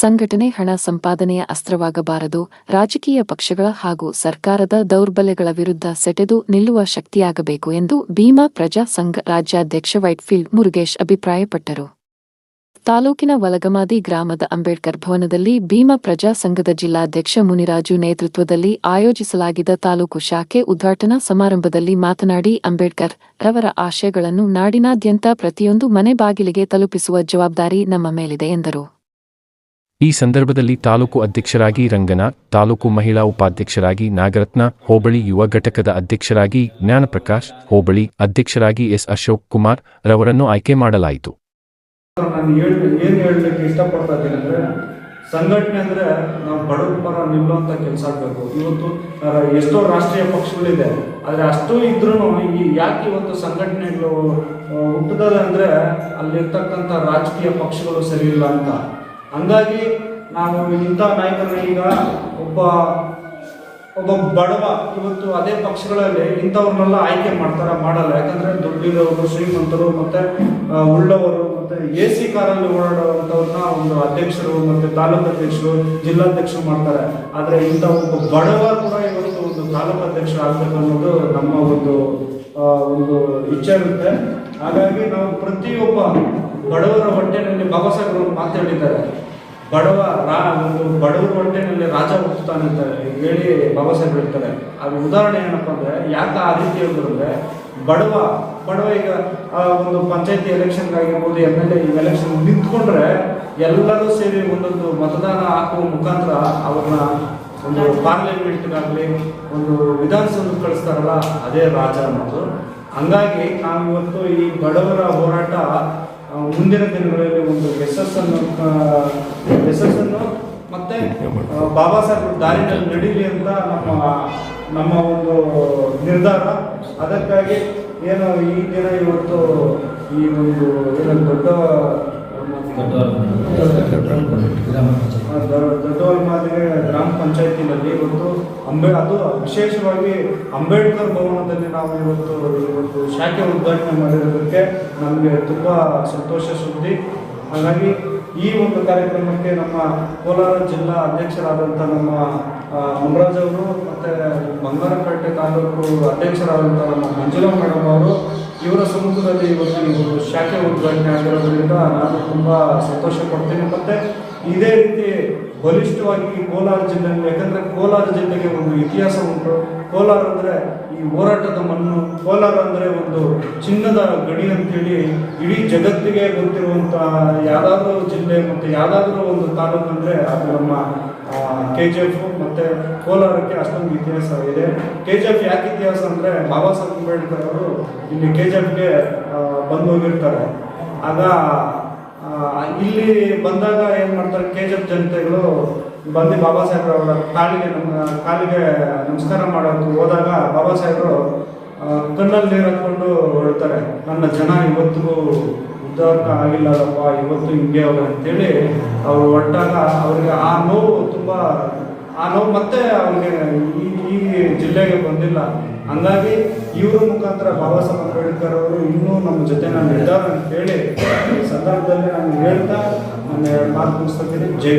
ಸಂಘಟನೆ ಹಣ ಸಂಪಾದನೆಯ ಅಸ್ತ್ರವಾಗಬಾರದು. ರಾಜಕೀಯ ಪಕ್ಷಗಳ ಹಾಗೂ ಸರ್ಕಾರದ ದೌರ್ಬಲ್ಯಗಳ ವಿರುದ್ಧ ಸೆಟೆದು ನಿಲ್ಲುವ ಶಕ್ತಿಯಾಗಬೇಕು ಎಂದು ಭೀಮಾ ಪ್ರಜಾ ಸಂಘ ರಾಜ್ಯಾಧ್ಯಕ್ಷ ವೈಟ್ಫೀಲ್ಡ್ ಮುರುಗೇಶ್ ಅಭಿಪ್ರಾಯಪಟ್ಟರು. ತಾಲೂಕಿನ ವಲಗಮಾದಿ ಗ್ರಾಮದ ಅಂಬೇಡ್ಕರ್ ಭವನದಲ್ಲಿ ಭೀಮಾ ಪ್ರಜಾ ಸಂಘದ ಜಿಲ್ಲಾಧ್ಯಕ್ಷ ಮುನಿರಾಜು ನೇತೃತ್ವದಲ್ಲಿ ಆಯೋಜಿಸಲಾಗಿದ್ದ ತಾಲೂಕು ಶಾಖೆ ಉದ್ಘಾಟನಾ ಸಮಾರಂಭದಲ್ಲಿ ಮಾತನಾಡಿ ಅಂಬೇಡ್ಕರ್ ರವರ ಆಶಯಗಳನ್ನು ನಾಡಿನಾದ್ಯಂತ ಪ್ರತಿಯೊಂದು ಮನೆ ಬಾಗಿಲಿಗೆ ತಲುಪಿಸುವ ಜವಾಬ್ದಾರಿ ನಮ್ಮ ಮೇಲಿದೆ ಎಂದರು. ಈ ಸಂದರ್ಭದಲ್ಲಿ ತಾಲೂಕು ಅಧ್ಯಕ್ಷರಾಗಿ ರಂಗನ, ತಾಲೂಕು ಮಹಿಳಾ ಉಪಾಧ್ಯಕ್ಷರಾಗಿ ನಾಗರತ್ನ, ಹೋಬಳಿ ಯುವ ಘಟಕದ ಅಧ್ಯಕ್ಷರಾಗಿ ಜ್ಞಾನಪ್ರಕಾಶ್, ಹೋಬಳಿ ಅಧ್ಯಕ್ಷರಾಗಿ ಎಸ್ ಅಶೋಕ್ ಕುಮಾರ್ ರವರನ್ನು ಆಯ್ಕೆ ಮಾಡಲಾಯಿತು. ನಾನು ಏನು ಸಂಘಟನೆ ಅಂದ್ರೆ ನಾವು ಬಡವರ ಪರ ನಿಲ್ಲುವಂಥ ಕೆಲಸ ಆಗಬೇಕು. ಇವತ್ತು ಎಷ್ಟೋ ರಾಷ್ಟ್ರೀಯ ಪಕ್ಷಗಳಿದೆ, ಆದರೆ ಅಷ್ಟು ಇದ್ರೂ ಈ ಯಾಕೆ ಇವತ್ತು ಸಂಘಟನೆಗಳು ಹುಟ್ಟದಲ್ಲ ಅಂದರೆ ಅಲ್ಲಿರ್ತಕ್ಕಂಥ ರಾಜಕೀಯ ಪಕ್ಷಗಳು ಸರಿ ಇಲ್ಲ ಅಂತ. ಹಂಗಾಗಿ ನಾವು ಇಂಥ ನಾಯಕರನ್ನ ಈಗ ಒಬ್ಬ ಒಬ್ಬ ಬಡವ ಇವತ್ತು ಅದೇ ಪಕ್ಷಗಳಲ್ಲಿ ಇಂಥವ್ರನ್ನೆಲ್ಲ ಆಯ್ಕೆ ಮಾಡ್ತಾರ, ಮಾಡಲ್ಲ. ಯಾಕಂದ್ರೆ ದುಡ್ಡಿರೋರು, ಶ್ರೀಮಂತರು ಮತ್ತೆ ಉಳ್ಳವರು ಮತ್ತೆ ಎ ಸಿ ಕಾರಲ್ಲಿ ಓಡಾಡುವಂಥವ್ರನ್ನ ಒಂದು ಅಧ್ಯಕ್ಷರು ಮತ್ತೆ ತಾಲೂಕು ಅಧ್ಯಕ್ಷರು, ಜಿಲ್ಲಾಧ್ಯಕ್ಷರು ಮಾಡ್ತಾರೆ. ಆದ್ರೆ ಇಂಥ ಒಬ್ಬ ಬಡವ ಕೂಡ ಇವತ್ತು ಒಂದು ತಾಲೂಕು ಅಧ್ಯಕ್ಷ ಆಗ್ಬೇಕು ಅನ್ನೋದು ನಮ್ಮ ಒಂದು ಒಂದು ಇಚ್ಛೆ ಇರುತ್ತೆ. ಹಾಗಾಗಿ ನಾವು ಪ್ರತಿಯೊಬ್ಬ ಬಡವರ ಹೊಟ್ಟೆನಲ್ಲಿ ಬಾಬಾ ಸಾಹೇಬ್ರು ಮಾತಾಡಿದ್ದಾರೆ. ಬಡವ ರಾ, ಒಂದು ಬಡವರ ಹೊಟ್ಟೆನಲ್ಲಿ ರಾಜ ಹುಟ್ಟುತ್ತಾನೆ ಅಂತ ಹೇಳಿ ಬಾಬಾ ಸಾಹೇಬ್ ಹೇಳ್ತಾರೆ. ಅದು ಉದಾಹರಣೆ ಏನಪ್ಪ ಅಂದ್ರೆ, ಯಾಕೆ ಆ ರೀತಿ ಅಂದ್ರೆ, ಬಡವ ಬಡವ ಈಗ ಒಂದು ಪಂಚಾಯತಿ ಎಲೆಕ್ಷನ್ ಆಗಿರ್ಬೋದು ಎಂ ಎಲ್ ಎ ಎಲೆಕ್ಷನ್ ನಿಂತ್ಕೊಂಡ್ರೆ ಎಲ್ಲರೂ ಸೇರಿ ಒಂದೊಂದು ಮತದಾನ ಹಾಕುವ ಮುಖಾಂತರ ಅವ್ರನ್ನ ಒಂದು ಪಾರ್ಲಿಮೆಂಟ್ಗಾಗಲಿ, ಒಂದು ವಿಧಾನಸೌಧಕ್ಕೆ ಕಳಿಸ್ತಾರಲ್ಲ, ಅದೇ ರಾಜ ಅನ್ನೋದು. ಹಂಗಾಗಿ ನಾವಿವತ್ತು ಈ ಬಡವರ ಹೋರಾಟ ಮುಂದಿನ ದಿನಗಳಲ್ಲಿ ಒಂದು ಯಶಸ್ಸನ್ನು ಎಸ್ಎಸ್ ಅನ್ನು ಮತ್ತೆ ಬಾಬಾ ಸಾಹೇಬ್ ದಾರಿನಲ್ಲಿ ನಡೀಲಿ ಅಂತ ನಮ್ಮ ನಮ್ಮ ಒಂದು ನಿರ್ಧಾರ. ಅದಕ್ಕಾಗಿ ಏನು ಈ ದಿನ ಇವತ್ತು ಈ ಒಂದು ಏನೊಂದು ದೊಡ್ಡ ದೊಡ್ಡವರ ಮಾದರಿ ಗ್ರಾಮ ಪಂಚಾಯತಿನಲ್ಲಿ ಇವತ್ತು ಅಂಬೆ ಅದು ವಿಶೇಷವಾಗಿ ಅಂಬೇಡ್ಕರ್ ಭವನದಲ್ಲಿ ನಾವು ಇವತ್ತು ಇವತ್ತು ಶಾಖೆ ಉದ್ಘಾಟನೆ ಮಾಡಿರೋದಕ್ಕೆ ನಮಗೆ ತುಂಬ ಸಂತೋಷ ಸುದ್ದಿ. ಹಾಗಾಗಿ ಈ ಒಂದು ಕಾರ್ಯಕ್ರಮಕ್ಕೆ ನಮ್ಮ ಕೋಲಾರ ಜಿಲ್ಲಾ ಅಧ್ಯಕ್ಷರಾದಂಥ ನಮ್ಮ ಆ, ಅವರು ಮತ್ತು ಬಂಗಾರಪೇಟೆ ತಾಲೂಕು ಅಧ್ಯಕ್ಷರಾದಂಥ ನಮ್ಮ ಮಂಜುಳಾ ಮೇಡಮ್ ಅವರು ಇವರ ಸಮ್ಮುಖದಲ್ಲಿ ಇವತ್ತು ಇವರು ಶಾಖೆ ಉದ್ಘಾಟನೆ ಆಗಿರೋದ್ರಿಂದ ನಾನು ತುಂಬ ಸಂತೋಷ ಪಡ್ತೀನಿ. ಮತ್ತು ಇದೇ ರೀತಿ ಬಲಿಷ್ಠವಾಗಿ ಕೋಲಾರ ಜಿಲ್ಲೆಯಲ್ಲಿ, ಯಾಕಂದರೆ ಕೋಲಾರ ಜಿಲ್ಲೆಗೆ ಒಂದು ಇತಿಹಾಸ ಉಂಟು. ಕೋಲಾರ ಅಂದರೆ ಈ ಹೋರಾಟದ ಮಣ್ಣು. ಕೋಲಾರ ಅಂದರೆ ಒಂದು ಚಿನ್ನದ ಗಡಿ ಅಂತೇಳಿ ಇಡೀ ಜಗತ್ತಿಗೆ ಗೊತ್ತಿರುವಂಥ ಯಾವುದಾದ್ರೂ ಜಿಲ್ಲೆ ಮತ್ತು ಯಾವುದಾದ್ರೂ ಒಂದು ತಾಲೂಕು ಅಂದರೆ ಅದು ನಮ್ಮ ಕೆ ಜಿ ಎಫ್ ಮತ್ತು ಕೋಲಾರಕ್ಕೆ ಅಷ್ಟೊಂದು ಇತಿಹಾಸ ಇದೆ. ಕೆ ಜಿ ಎಫ್ ಯಾಕೆ ಇತಿಹಾಸ ಅಂದರೆ ಬಾಬಾ ಸಾಹೇಬ್ ಅಂಬೇಡ್ಕರ್ ಅವರು ಇಲ್ಲಿ ಕೆ ಜಿ ಎಫ್ಗೆ ಬಂದು ಹೋಗಿರ್ತಾರೆ. ಆಗ ಇಲ್ಲಿ ಬಂದಾಗ ಏನು ಮಾಡ್ತಾರೆ ಕೆ ಜಿ ಎಫ್ ಜನತೆಗಳು ಬಂದು ಬಾಬಾ ಸಾಹೇಬ್ರ ಅವರ ಕಾಲಿಗೆ ನಮ್ಮ, ಕಾಲಿಗೆ ನಮಸ್ಕಾರ ಮಾಡೋದು ಹೋದಾಗ ಬಾಬಾ ಸಾಹೇಬ್ರು ಕಣ್ಣಲ್ಲಿ ನೀರು ಹಾಕ್ಕೊಂಡು ಹೊರಡ್ತಾರೆ. ನನ್ನ ಜನ ಇವತ್ತಿಗೂ ಉದ್ಧಾರ ಆಗಿಲ್ಲಪ್ಪ ಇವತ್ತು ಹಿಂಗೆ ಅವ್ರು ಅಂತೇಳಿ ಅವ್ರು ಹೊರಟಾಗ ಅವ್ರಿಗೆ ಆ ನೋವು ತುಂಬ ಆ ನೋವು ಮತ್ತೆ ಅವ್ರಿಗೆ ಈ ಜಿಲ್ಲೆಗೆ ಬಂದಿಲ್ಲ. ಹಂಗಾಗಿ ಇವರ ಮುಖಾಂತರ ಬಾಬಾ ಸಾಹೇಬ್ ಅಂಬೇಡ್ಕರ್ ಅವರು ಇನ್ನೂ ನಮ್ಮ ಜೊತೆ ನಾನು ಇದ್ದಾರೆ ಅಂತ ಹೇಳಿ ಈ ಸಂದರ್ಭದಲ್ಲಿ ನಾನು ಹೇಳ್ತಾ ನನ್ನ ಎರಡು ಮಾತು ಮುಗಿಸ್ತೀನಿ ಜೈ